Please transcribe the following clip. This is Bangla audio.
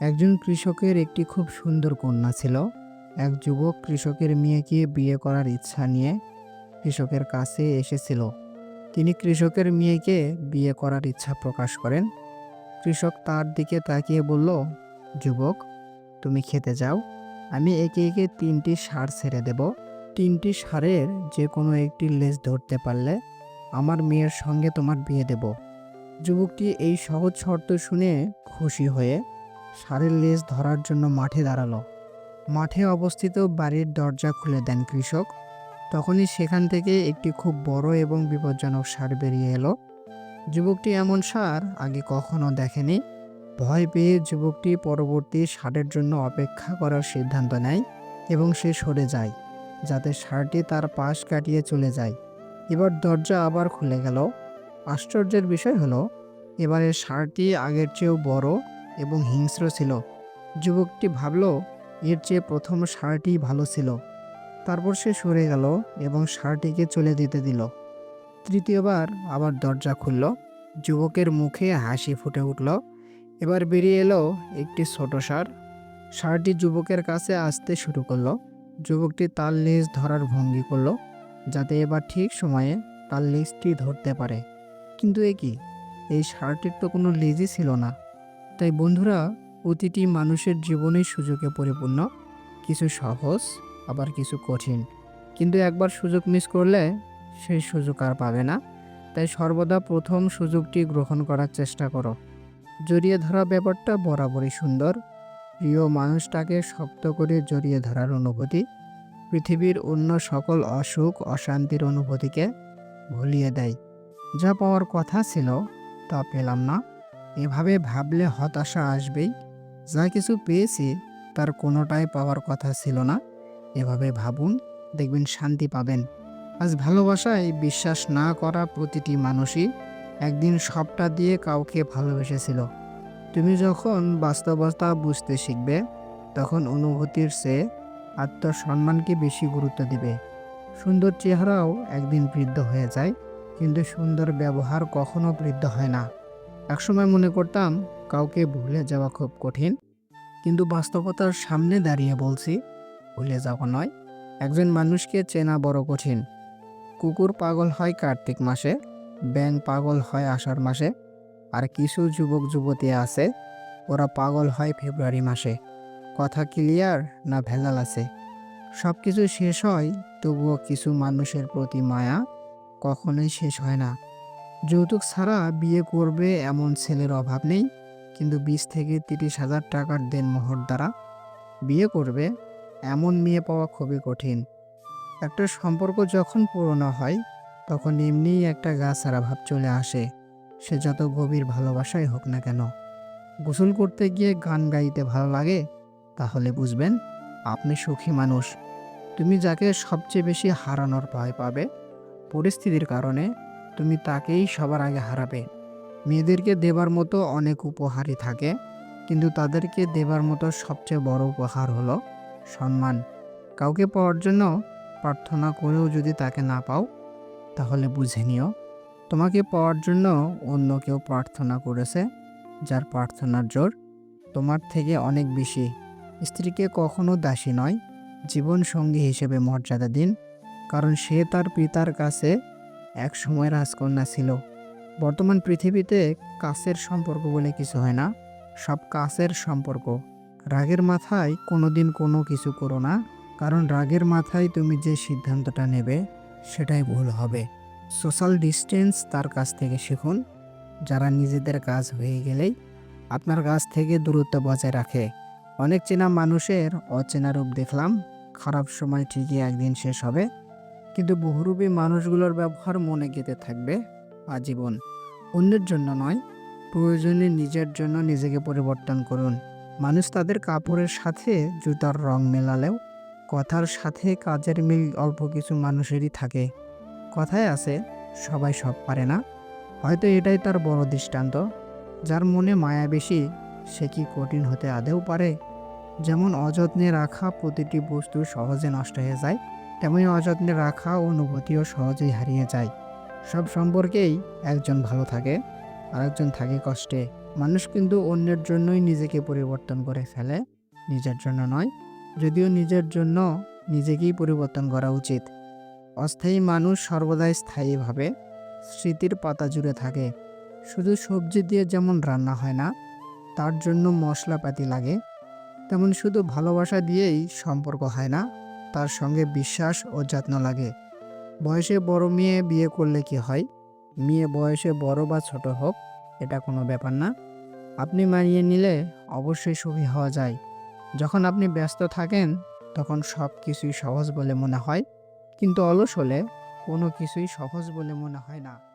একজন কৃষকের একটি খুব সুন্দর কন্যা ছিল। এক যুবক কৃষকের মেয়েকে বিয়ে করার ইচ্ছা নিয়ে কৃষকের কাছে এসেছিল। তিনি কৃষকের মেয়েকে বিয়ে করার ইচ্ছা প্রকাশ করেন। কৃষক তার দিকে তাকিয়ে বলল, যুবক, তুমি খেতে যাও। আমি একে একে তিনটি সার ছেড়ে দেব। তিনটি সারের যে কোনো একটি লেজ ধরতে পারলে আমার মেয়ের সঙ্গে তোমার বিয়ে দেব। যুবকটি এই সহজ শর্ত শুনে খুশি হয়ে ষাঁড়ের লেজ ধরার জন্য মাঠে দাঁড়াল। মাঠে অবস্থিত বাড়ির দরজা খুলে দেন কৃষক। তখনই সেখান থেকে একটি খুব বড় এবং বিপজ্জনক সার বেরিয়ে এলো। যুবকটি এমন সার আগে কখনো দেখেনি। ভয় পেয়ে যুবকটি পরবর্তী ষাঁড়ের জন্য অপেক্ষা করার সিদ্ধান্ত নেয় এবং সে সরে যায়, যাতে ষাঁড়টি তার পাশ কাটিয়ে চলে যায়। এবার দরজা আবার খুলে গেল। আশ্চর্যের বিষয় হলো এবারে ষাঁড়টি আগের চেয়েও বড় এবং হিংস্র ছিল। যুবকটি ভাবল, এর চেয়ে প্রথম ষাঁড়টি ভালো ছিল। তারপর সে সরে গেল এবং ষাঁড়টিকে চলে দিতে দিল। তৃতীয়বার আবার দরজা খুলল। যুবকের মুখে হাসি ফুটে উঠল। এবার বেরিয়ে এলো একটি ছোট সার ষাঁড়টি যুবকের কাছে আসতে শুরু করল। যুবকটি তার লেজ ধরার ভঙ্গি করল, যাতে এবার ঠিক সময়ে তার লেজটি ধরতে পারে। কিন্তু এ কি? এই সারটির তো কোনো লেজই ছিল না। তাই বন্ধুরা, প্রতিটি মানুষের জীবনেই সুযোগে পরিপূর্ণ। কিছু সহজ, আবার কিছু কঠিন। কিন্তু একবার সুযোগ মিস করলে সেই সুযোগ আর পাবে না। তাই সর্বদা প্রথম সুযোগটি গ্রহণ করার চেষ্টা করো। জড়িয়ে ধরা ব্যাপারটা বরাবরই সুন্দর। প্রিয় মানুষটাকে শক্ত করে জড়িয়ে ধরার অনুভূতি। পৃথিবীর অন্য সকল অসুখ, অশান্তির অনুভূতিকে ভুলিয়ে দেয়। যা পাওয়ার কথা ছিল, তা পেলাম না। এভাবে ভাবলে হতাশা আসবেই। যা কিছু পেয়েছি, তার কোনোটাই পাওয়ার কথা ছিল না। এভাবে ভাবুন, দেখবেন শান্তি পাবেন। আজ ভালোবাসায় বিশ্বাস না করা প্রতিটি মানুষই একদিন সবটা দিয়ে কাউকে ভালোবেসেছিল। তুমি যখন বাস্তবতা বুঝতে শিখবে, তখন অনুভূতির চেয়ে আত্মসম্মানকে বেশি গুরুত্ব দিবে। সুন্দর চেহারাও একদিন বৃদ্ধ হয়ে যায়, কিন্তু সুন্দর ব্যবহার কখনো বৃদ্ধ হয় না। একসময় মনে করতাম কাউকে ভুলে যাওয়া খুব কঠিন, কিন্তু বাস্তবতার সামনে দাঁড়িয়ে বলছি, ভুলে যাওয়া নয়। একজন মানুষকে চেনা বড় কঠিন। কুকুর পাগল হয় কার্তিক মাসে ব্যাং পাগল হয় আষাঢ় মাসে, আর কিছু যুবক যুবতী আছে, ওরা পাগল হয় ফেব্রুয়ারি মাসে। কথা ক্লিয়ার না ভেলাল আছে? সব কিছু শেষ হয়, তবুও কিছু মানুষের প্রতি মায়া কখনোই শেষ হয় না। যৌতুক ছাড়া বিয়ে করবে এমন ছেলের অভাব নেই। কিন্তু বিশ থেকে তিরিশ হাজার টাকার দেনমোহর দ্বারা বিয়ে করবে এমন মেয়ে পাওয়া খুবই কঠিন। একটা সম্পর্ক যখন পুরনো হয়, তখন এমনিই একটা গা ছাড়া ভাব চলে আসে। সে যত গভীর ভালোবাসাই হোক না কেন। গোসল করতে গিয়ে গান গাইতে ভালো লাগে, তাহলে বুঝবেন আপনি সুখী মানুষ। তুমি যাকে সবচেয়ে বেশি হারানোর ভয় পাবে, পরিস্থিতির কারণে তুমি তাকেই সবার আগে হারাবে। মেয়েদেরকে দেবার মতো অনেক উপহারই থাকে, কিন্তু তাদেরকে দেবার মতো সবচেয়ে বড় উপহার হলো সম্মান। কাউকে পাওয়ার জন্য প্রার্থনা করেও যদি তাকে না পাও, তাহলে বুঝে নিও, তোমাকে পাওয়ার জন্য অন্য কেউ প্রার্থনা করেছে, যার প্রার্থনার জোর তোমার থেকে অনেক বেশি। স্ত্রীকে কখনো দাসী নয় জীবন সঙ্গী হিসেবে মর্যাদা দিন, কারণ সে তার পিতার কাছে এক সময় রাজকন্যা ছিল। বর্তমান পৃথিবীতে কাছের সম্পর্ক বলে কিছু হয় না, সব কাছের সম্পর্ক। রাগের মাথায় কোনোদিন কোনো কিছু করো না, কারণ রাগের মাথায় তুমি যে সিদ্ধান্তটা নেবে, সেটাই ভুল হবে। সোশ্যাল ডিস্টেন্স তার কাছ থেকে শিখুন, যারা নিজেদের কাজ হয়ে গেলেই আপনার কাছ থেকে দূরত্ব বজায় রাখে। অনেক চেনা মানুষের অচেনা রূপ দেখলাম, খারাপ সময় ঠিকই একদিন শেষ হবে। কিন্তু বহুরূপী মানুষগুলোর ব্যবহার মনে গেঁথে থাকবে আজীবন। অন্যের জন্য নয়, প্রয়োজনে নিজের জন্য নিজেকে পরিবর্তন করুন। মানুষ তাদের কাপড়ের সাথে জুতার রং মেলালেও কথার সাথে কাজের মিল অল্প কিছু মানুষেরই থাকে। কথায় আছে, সবাই সব পারে না। হয়তো এটাই তার বড় দৃষ্টান্ত। যার মনে মায়া বেশি, সে কি কঠিন হতে আদেও পারে? যেমন অযত্নে রাখা প্রতিটি বস্তু সহজে নষ্ট হয়ে যায় তেমনি অযত্নে রাখা অনুভূতিও সহজেই হারিয়ে যায়। সব সম্পর্কেই একজন ভালো থাকে, আরেকজন থাকে কষ্টে। মানুষ কিন্তু অন্যের জন্যই নিজেকে পরিবর্তন করে ফেলে, নিজের জন্য নয়, যদিও নিজের জন্য নিজেকেই পরিবর্তন করা উচিত। অস্থায়ী মানুষ সর্বদাই স্থায়ীভাবে স্মৃতির পাতা জুড়ে থাকে। শুধু সবজি দিয়ে যেমন রান্না হয় না, তার জন্য মশলাপাতি লাগে, তেমন শুধু ভালোবাসা দিয়েই সম্পর্ক হয় না। তার সঙ্গে বিশ্বাস ও যত্ন লাগে। বয়সে বড় মেয়ে বিয়ে করলে কি হয়? মেয়ে বয়সে বড় বা ছোট হোক, এটা কোনো ব্যাপার না। আপনি মানিয়ে নিলে অবশ্যই সুখী হওয়া যায়। যখন আপনি ব্যস্ত থাকেন, তখন সব কিছুই সহজ বলে মনে হয়। কিন্তু অলস হলে কোনো কিছুই সহজ বলে মনে হয় না।